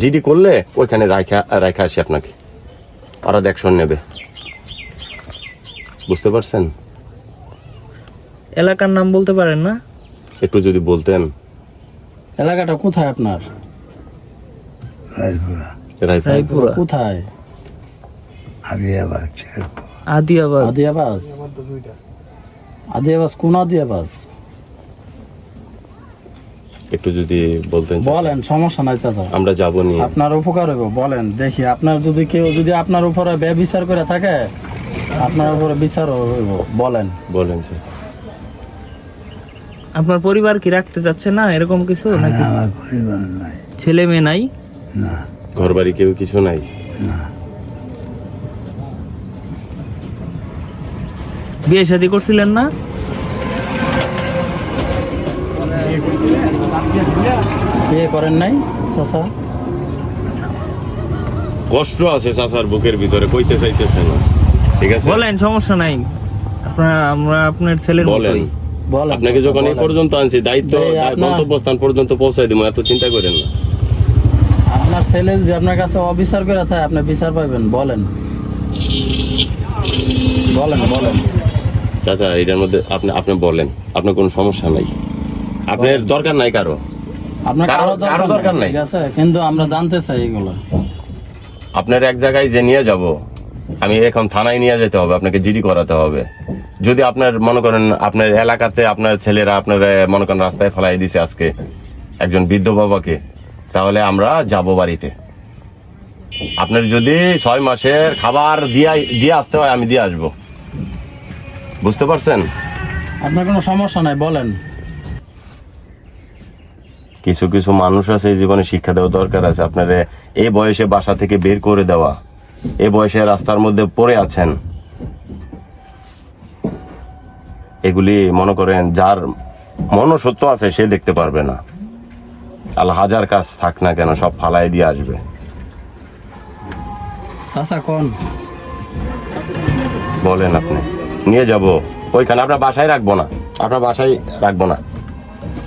GD করলে ওইখানে রাখা রাখা আসি আপনাকে। ওরা দেখশন নেবে। বুঝতে পারছেন? এলাকার নাম বলতে পারেন না? একটু যদি বলতেন। এলাকাটা কোথায় আপনার? রায়পুরা। রায়পুরা। কোথায়? শেরপুর। আদিয়াবাদ। আদিয়াবাস আদিয়াবাস কোন আদিয়াবাস একটু যদি বলতেন বলেন সমস্যা নাই চাচা। আমরা যাব নি আপনার উপকার হইব বলেন। দেখি আপনার যদি কেউ যদি আপনার উপরে ব্যবিচার করে থাকে আপনার উপরে বিচার হইব বলেন। বলেন চাচা। আপনার পরিবার কি রাখতে চাচ্ছে না এরকম কিছু নাকি? আমার পরিবার নাই। ছেলে মেয়ে নাই? না। ঘর বাড়ি কেউ কিছু নাই? না। বিয়ে শাদী করছিলেন না? বিয়ে করেন নাই চাচা? কষ্ট আছে চাচার বুকের ভিতরে কইতে চাইতেছে না। ঠিক আছে? বলেন সমস্যা নাই। আপনার আমরা আপনার ছেলের বলেন। মতোই আপনাকে যখন এই পর্যন্ত আনছি দায়িত্ব ভাই, আপনার- গন্তব্যস্থান পর্যন্ত পৌঁছাই দিব এত চিন্তা করেন না। আপনার ছেলে যদি আপনার কাছে অবিচার করে থাকে আপনি বিচার পাইবেন বলেন। বলেন বলেন। চাচা এটার মধ্যে আপনি আপনি বলেন আপনার কোনো সমস্যা নাই। আপনার দরকার নাই কারও। আপনার কারো- কারও কারও দরকার নাই। ঠিক আছে কিন্তু আমরা জানতে চাই এগুলো। আপনার এক জায়গায় যে নিয়ে যাব আমি এখন থানায় নিয়ে যেতে হবে আপনাকে জিডি করাতে হবে। যদি আপনার মনে করেন আপনার এলাকাতে আপনার ছেলেরা আপনার মনে করেন রাস্তায় ফেলাই দিছে আজকে একজন বৃদ্ধ বাবাকে তাহলে আমরা যাব বাড়িতে। আপনার যদি ছয় মাসের খাবার দিয়ে দিয়ে আসতে হয় আমি দিয়ে আসব। বুঝতে পারছেন? আপনার কোনো সমস্যা নাই বলেন। কিছু কিছু মানুষ আছে এই জীবনে শিক্ষা দেওয়া দরকার আছে। আপনার এ বয়সে বাসা থেকে বের করে দেওয়া। এ বয়সে রাস্তার মধ্যে পড়ে আছেন। এগুলি মনে করেন যার মনসত্য আছে সে দেখতে পারবে না। আল্লাহ হাজার কাজ থাক না কেন সব ফালাই দিয়ে আসবে। বলেন আপনি। নিয়ে যাব। ওইখানে আপনার বাসায় রাখব না। আপনার বাসায় রাখব না।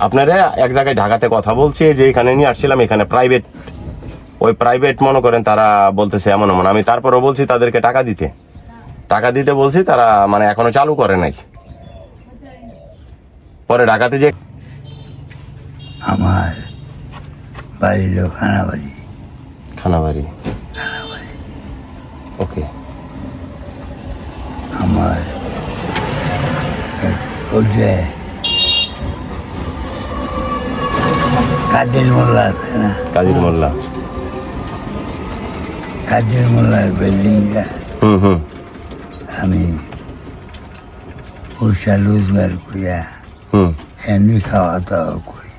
আপনারা এক জায়গায় ঢাকাতে কথা বলছি যে এখানে নিয়ে আসছিলাম এখানে প্রাইভেট ওই প্রাইভেট মনে করেন তারা বলতেছে এমন এমন। আমি তারপরও বলছি তাদেরকে টাকা দিতে। টাকা দিতে বলছি তারা মানে এখনও চালু করে নাই। পরে ঢাকাতে যে আমার বাড়ির লোক খানাবাড়ি। খানাবাড়ি। ওকে। আমার কাদের মোল্লা আছে না? কাজীর মোল্লা। কাদের মোল্লার বিল্ডিংটা হুম হুম। আমি পয়সা রোজগার করিয়া হুম। এমনি খাওয়া দাওয়া করি।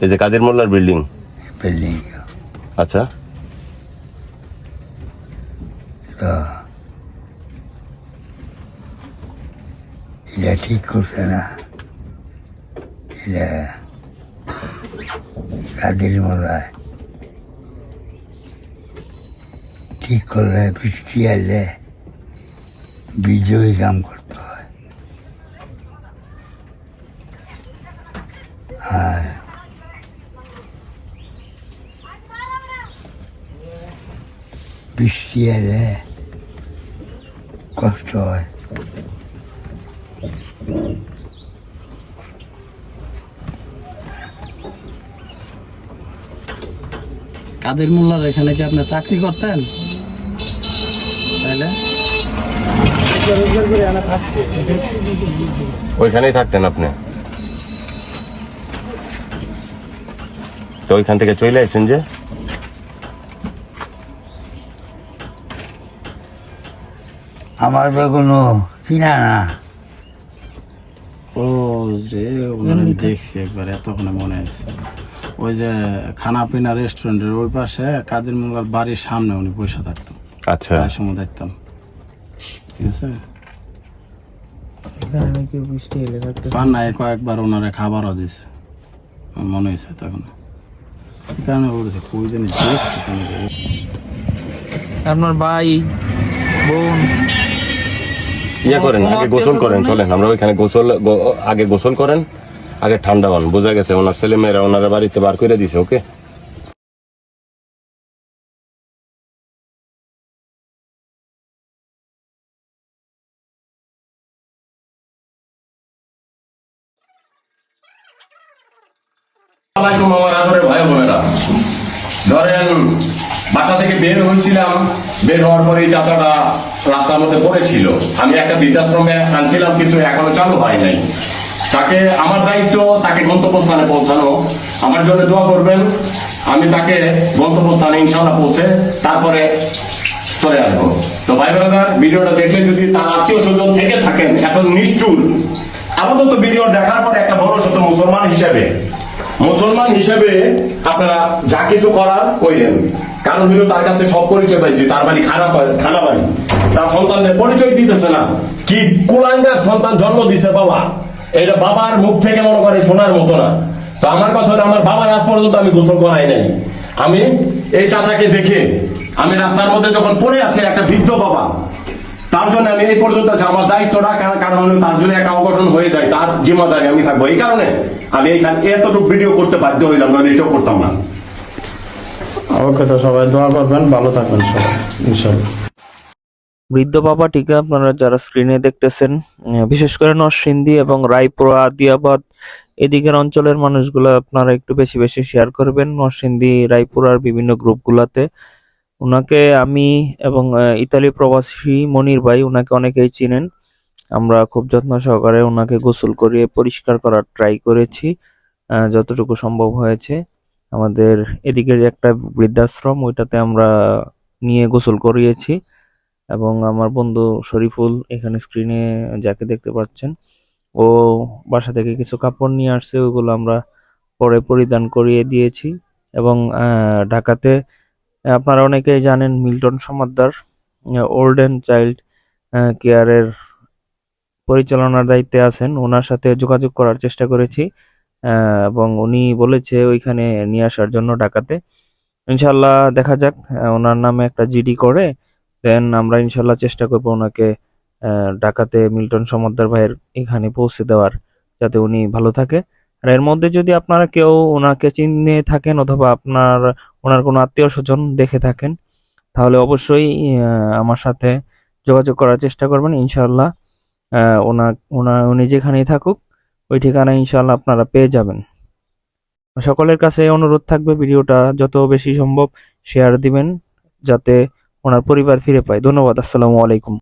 এই যে কাদের মোল্লার বিল্ডিং বিল্ডিং আচ্ছা। তো এটা ঠিক করছে না। এটা কাদের মোল্লায় ঠিক করলে বৃষ্টি আলে বিজয়ী কাম করতে হয়। আর বৃষ্টি এলে কষ্ট হয়। কাদের মোল্লার এখানে কি আপনি চাকরি করতেন? তাইলে? ওইখানেই থাকতেন আপনি। তো ওইখান থেকে চলে আসছেন যে? আমার তো কোনো কিনা না। ও রে মানে দেখছি একবার এতক্ষণে মনে আছে। ওই যে খানা পিনা রেস্টুরেন্টের ওই পাশে কাদের মোল্লার বাড়ির সামনে উনি বসে থাকতো। আচ্ছা। প্রায় সময় দেখতাম। ঠিক আছে? পান্নায় কয়েকবার ওনারে খাবারও দিছে। মনে হয়েছে তখন। কারণে বলেছে? কই জানি দেখছি আপনার ভাই বোন। ইয়ে করেন আগে গোসল করেন চলেন আমরা ওইখানে গোসল গো- আগে গোসল করেন। আগে ঠান্ডা হন, বোঝা গেছে ওনার ছেলে মেয়েরা ওনারা বাড়িতে বার করে দিছে, ওকে? ধরেন থেকে বের হয়েছিলাম, বের হওয়ার পরে চাচাটা রাস্তার মধ্যে পড়েছিল। আমি একটা বিদ্যাশ্রমে আনছিলাম, কিন্তু এখনও চালু হয় নাই। তাকে আমার দায়িত্ব, তাকে গন্তব্যস্থানে পৌঁছানো। আমার জন্য দোয়া করবেন, আমি তাকে গন্তব্যস্থানে ইনশাল্লাহ পৌঁছে তারপরে চলে আসব। তো ভাই ব্রাদার, ভিডিওটা দেখলে যদি তার আত্মীয় স্বজন থেকে থাকেন, এখন নিষ্ঠুর। আপাতত ভিডিও দেখার পর একটা বড় সত্য মুসলমান হিসেবে মুসলমান হিসেবে আপনারা যা কিছু করার কইলেন কারণ হলো তার কাছে সব পরিচয় পাইছি, তার বাড়ি খানা খানা বাড়ি। তার সন্তানদের পরিচয় দিতেছে না। কি কুলাঙ্গার সন্তান জন্ম দিছে বাবা। এটা বাবার মুখ থেকে মনে করে শোনার মতো না। তো আমার কথা হলো, আমার বাবার আজ পর্যন্ত আমি গোসল করাই নাই। আমি এই চাচাকে দেখে, আমি রাস্তার মধ্যে যখন পড়ে আছে একটা বৃদ্ধ বাবা, তার জন্য আমি এই পর্যন্ত আছি আমার দায়িত্বটা কারণ- কারণ হলো তার জন্য একটা অঘটন হয়ে যায়, তার জিম্মাদারি আমি থাকব। এই কারণে আমি এইখানে এতটুকু ভিডিও করতে বাধ্য হইলাম না, এটাও করতাম না। ওকে তো সবাই, দোয়া করবেন, ভালো থাকবেন সবাই ইনশাল্লাহ বৃদ্ধ বাবাটিকে আপনারা যারা স্ক্রিনে দেখতেছেন বিশেষ করে নরসিংদী এবং রায়পুরা, আদিয়াবাদ, এদিকের অঞ্চলের মানুষগুলো আপনারা একটু বেশি বেশি শেয়ার করবেন। নরসিংদী, রায়পুরার বিভিন্ন গ্রুপগুলোতে ওনাকে আমি এবং ইতালি প্রবাসী মনির ভাই ওনাকে অনেকেই চিনেন। আমরা খুব যত্ন সহকারে ওনাকে গোসল করিয়ে পরিষ্কার করার ট্রাই করেছি যতটুকু সম্ভব হয়েছে। আমাদের এদিকের একটা বৃদ্ধাশ্রম, ওইটাতে আমরা নিয়ে গোসল করিয়েছি। এবং আমার বন্ধু শরীফুল এখানে স্ক্রিনে যাকে দেখতে পাচ্ছেন, ও বাসা থেকে কিছু কাপড় নিয়ে আসছে ওগুলো আমরা পরে পরিধান করিয়ে দিয়েছি। এবং ঢাকাতে আপনারা অনেকেই জানেন Milton Samaddar old and child কেয়ারের পরিচালনার দায়িত্বে আছেন। ওনার সাথে যোগাযোগ করার চেষ্টা করেছি এবং উনি বলেছে ওইখানে নিয়ে আসার জন্য ঢাকাতে। ইনশাল্লাহ দেখা যাক ওনার নামে একটা জিডি করে দেন আমরা ইনশাল্লাহ চেষ্টা করব ওনাকে ঢাকাতে মিল্টন সমদ্দার ভাইয়ের এখানে পৌঁছে দেওয়ার, যাতে উনি ভালো থাকে। আর এর মধ্যে যদি আপনারা কেউ ওনাকে চিনে থাকেন অথবা আপনার, ওনার কোনো আত্মীয় স্বজন দেখে থাকেন, তাহলে অবশ্যই আমার সাথে যোগাযোগ করার চেষ্টা করবেন। ইনশাল্লাহ ওনা ওনা, উনি যেখানেই থাকুক, ওই ঠিকানা ইনশাল্লাহ আপনারা পেয়ে যাবেন। সকলের কাছে অনুরোধ থাকবে, ভিডিওটা যত বেশি সম্ভব শেয়ার দিবেন, যাতে ওনার পরিবার ফিরে পায়। ধন্যবাদ আসসালামু আলাইকুম।